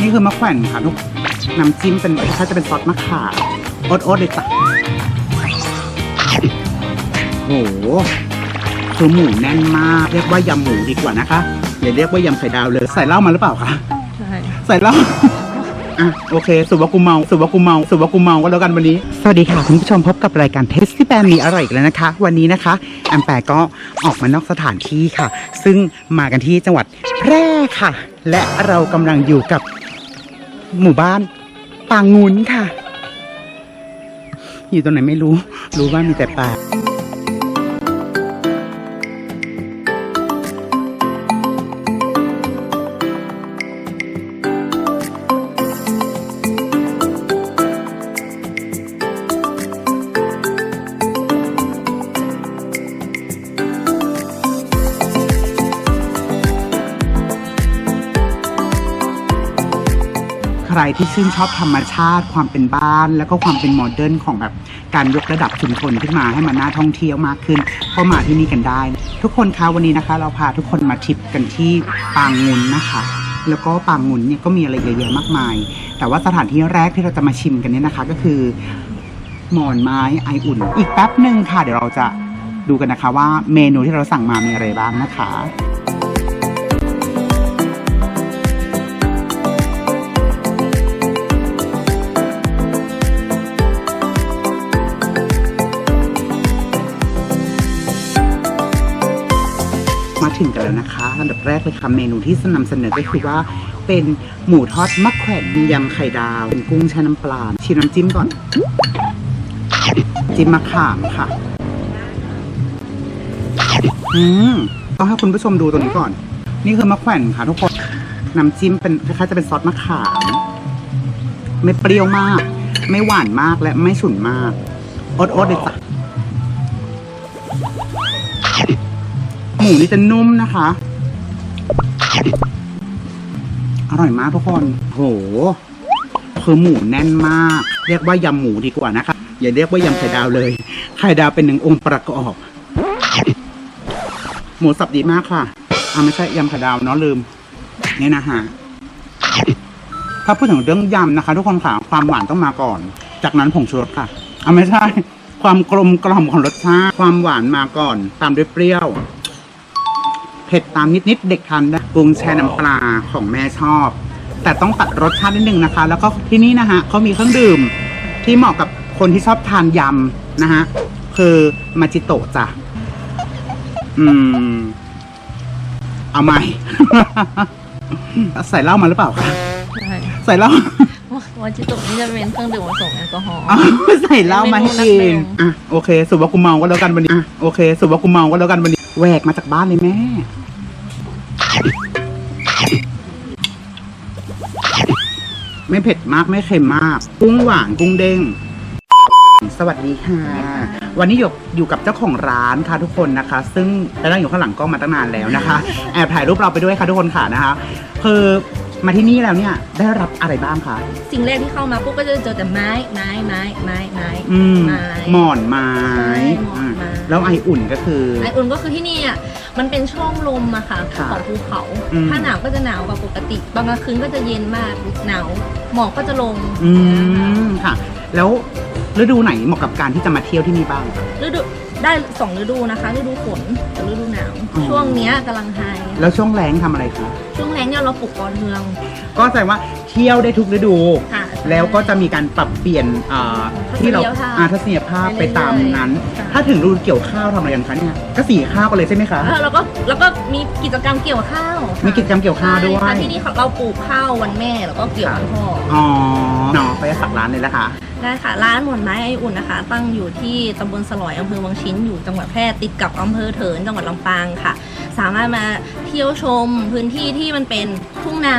นี่คือมะแขวนค่ะทุกน้ำจิ้มเป็นถ้าจะเป็นซอสมะขามโอ๊ตโอ๊ตเลยจ้ะโอ้โหคือหมูแน่นมากเรียกว่ายำหมูดีกว่านะคะอย่าเรียกว่ายำไข่ดาวเลยใส่เหล้ามาหรือเปล่าคะใช่ใส่เหล้าอะโอเคสุวักุมเมาสุวักุมเมาสุวักุมเมาก็แล้วกันวันนี้ สวัสดีค่ะ คุณผู้ชมพบกับรายการเทสที่แปนมีอร่อยอีกแล้วนะคะ วันนี้นะคะแอมแปร์ก็ออกมานอกสถานที่ค่ะ ซึ่งมากันที่จังหวัดแพร่ค่ะ และเรากำลังอยู่กับ หมู่บ้านปางงุนค่ะ อยู่ตรงไหนไม่รู้ รู้ว่ามีแต่ป่า รที่ชื่นชอบธรรมชาติ ความเป็นบ้าน แล้วก็ความเป็นโมเดิร์นของแบบการยกระดับชุมชนขึ้นมาให้มันน่าท่องเที่ยวมากขึ้นก็มาที่นี่กันได้ ทุกคนคะวันนี้นะคะ เราพาทุกคนมาทริปกันที่ปางงุนนะคะแล้วก็ปางงุนเนี่ยก็มีอะไรเยอะแยะมากมาย แต่ว่าสถานที่แรกที่เราจะมาชิมกันเนี่ยนะคะ ก็คือหมอนไม้ไออุ่น อีกแป๊บหนึ่งค่ะ เดี๋ยวเราจะดูกันนะคะว่าเมนูที่เราสั่งมามีอะไรบ้างนะคะ ถึงกันแล้วนะคะอันดับแรกเลยค่ะเมนูที่นำเสนอก็คือว่า เป็นหมูทอดมะแขวนยำไข่ดาวเป็นกุ้งแช่น้ำปลาชิมน้ำจิ้มก่อน จิ้มมะขามค่ะ อืมต้องให้คุณผู้ชมดูตรงนี้ก่อน นี่คือมะแขวนค่ะทุกคนน้ำจิ้มเป็นคล้ายๆจะเป็นซอสมะขาม ไม่เปรี้ยวมาก ไม่หวานมากและไม่ฉุนมากอดๆเลยจ้ะ มูนี่จะนุ่มนะคะ อร่อยมากทุกคน โห คือหมูแน่นมาก เรียกว่ายำหมูดีกว่านะคะ อย่าเรียกว่ายำไข่ดาวเลย ไข่ดาวเป็นหนึ่งองค์ประกอบ หมูสับดีมากค่ะอ่าไม่ใช่ยำไข่ดาวเนาะลืมนี่นะฮะ ถ้าพูดถึงเรื่องยำนะคะ ทุกคนค่ะ ความหวานต้องมาก่อน จากนั้นผงชูรสค่ะอ่าไม่ใช่ความกลมกล่อมของรสชาติ ความหวานมาก่อน ตามด้วยเปรี้ยว เผ็ดตามนิดๆเด็กทานได้กุ้งแช่น้ำปลาของแม่ชอบ แต่ต้องตัดรสชาตินิดนึงนะคะ แล้วก็ที่นี่นะฮะเขามีเครื่องดื่ม ที่เหมาะกับคนที่ชอบทานยำนะฮะคือมาจิโตะจ้ะอืม เอาไหม ใส่เหล้ามาหรือเปล่าคะใช่ใส่เหล้า วาจิโตะนี่จะเป็นเครื่องดื่มผสมแอลกอฮอล์ อ้าวใส่เหล้ามาให้กินเมนูนักเลงอะโอเค สุวักุมเมาก็แล้วกันวันนี้อะโอเค สุวักุมเมาก็แล้วกันวันนี้แหวกมาจากบ้านเลยแม่ ไม่เผ็ดมากไม่เค็มมาก กุ้งหวานกุ้งเด้ง สวัสดีค่ะ วันนี้อยู่อยู่กับเจ้าของร้านค่ะทุกคนนะคะ ซึ่งได้นั่งอยู่ข้างหลังกล้องมาตั้งนานแล้วนะคะ แอบถ่ายรูปเราไปด้วยค่ะทุกคนค่ะนะคะ คือ มาที่นี่แล้วเนี่ยได้รับอะไรบ้างคะสิ่งแรกที่เข้ามาปุ๊บก็จะเจอแต่ไม้ไม้ไม้ไม้ไม้อืมไม้ หมอนไม้ใช่หมอนไม้ อะแล้วไออุ่นก็คือ ไออุ่นก็คือที่นี่อะมันเป็นช่องลมอะค่ะค่ะของภูเขาอืม ถ้าหนาวก็จะหนาวกว่าปกติบางกลางคืนก็จะเย็นมากหนาวหมอกก็จะลงอืมค่ะ แล้วฤดูไหนเหมาะกับการที่จะมาเที่ยวที่นี่บ้าง ฤดู ได้สองฤดูนะคะฤดูฝนกับฤดูหนาวอ๋อช่วงเนี้ยกำลังไฮแล้วช่วงแรงทำอะไรคะช่วงแรงเนี่ยเราปลูกปอนเมืองก็แสดงว่าเที่ยวได้ทุกฤดู ค่ะ แล้วก็จะมีการปรับเปลี่ยนอ่าที่เราทัศนียภาพอาทัศนียภาพไปตามนั้น ค่ะ ถ้าถึงฤดูเกี่ยวข้าวทำอะไรกันคะเนี่ยก็สีข้าวกันเลยใช่ไหมคะเออแล้วก็แล้วก็มีกิจกรรมเกี่ยวข้าวค่ะมีกิจกรรมเกี่ยวข้าวด้วใช่ยค่ะที่นี่เราปลูกข้าววันแม่แล้วก็เกี่ยววันพ่อ อ๋อเนาะไปสักร้านเลยละค่ะ ได้ค่ะ ร้านหมอนไม้ไออุ่นนะคะ ตั้งอยู่ที่ตำบลสลอยอำเภอวังชิ้นอยู่จังหวัดแพร่ติดกับอำเภอเถินจังหวัดลำปางค่ะ สามารถมาเที่ยวชมพื้นที่ที่มันเป็นทุ่งนา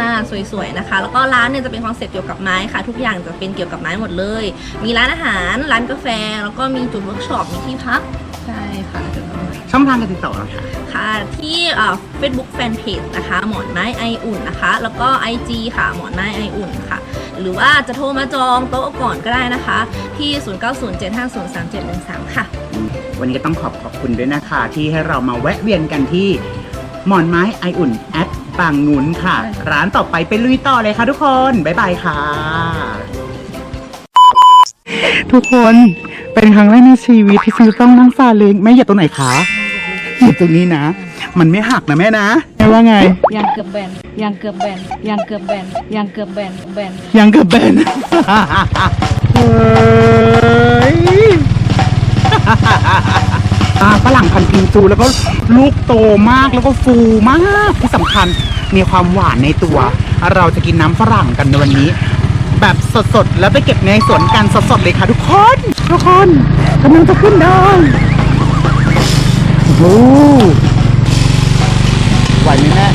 สวยๆนะคะ แล้วก็ร้านเนี่ยจะเป็นคอนเซ็ปต์เกี่ยวกับไม้ค่ะ ทุกอย่างจะเป็นเกี่ยวกับไม้หมดเลย มีร้านอาหารร้านกาแฟ แล้วก็มีจุดเวิร์กช็อปมีที่พัก ใช่ค่ะจุดเวิร์กช็อปช่องทางการติดต่อเราค่ะค่ะที่เฟซบุ๊กแฟนเพจนะคะ หมอนไม้ไออุ่นนะคะ แล้วก็ IG ค่ะ หมอนไม้ไออุ่นค่ะ หรือว่าจะโทรมาจองโต๊ะก่อนก็ได้นะคะ ที่ 0907503713 ค่ะ วันนี้ก็ต้องขอบขอบคุณด้วยนะคะ ที่ให้เรามาแวะเวียนกันที่หมอนไม้ไออุ่น at ฝั่งนุ้นค่ะร้านต่อไปไปลุยต่อเลยค่ะทุกคน บ๊ายบายค่ะ ทุกคน เป็นครั้งแรกในชีวิตที่ฟิวต้องนั่งซาเล้งแม่เหยียบตรงไหนคะเหยียบตรงนี้นะ มันไม่หักนะแม่นะแม่ว่าไงยางเกือบแบนยางเกือบแบนยางเกือบแบนยางเกือบแบนแบนยังกับเบนเฮ้ยอ่าฝรั่งพันธุ์พิงซูแล้วก็ลูกโตมากแล้วก็ฟูมากที่สำคัญมีความหวานในตัว เราจะกินน้ำฝรั่งกันในวันนี้ แบบสดๆ แล้วไปเก็บในสวนกันสดๆเลยค่ะทุกคน ทุกคนกำลังจะขึ้นดอยโอ้โหไหวไหมแม่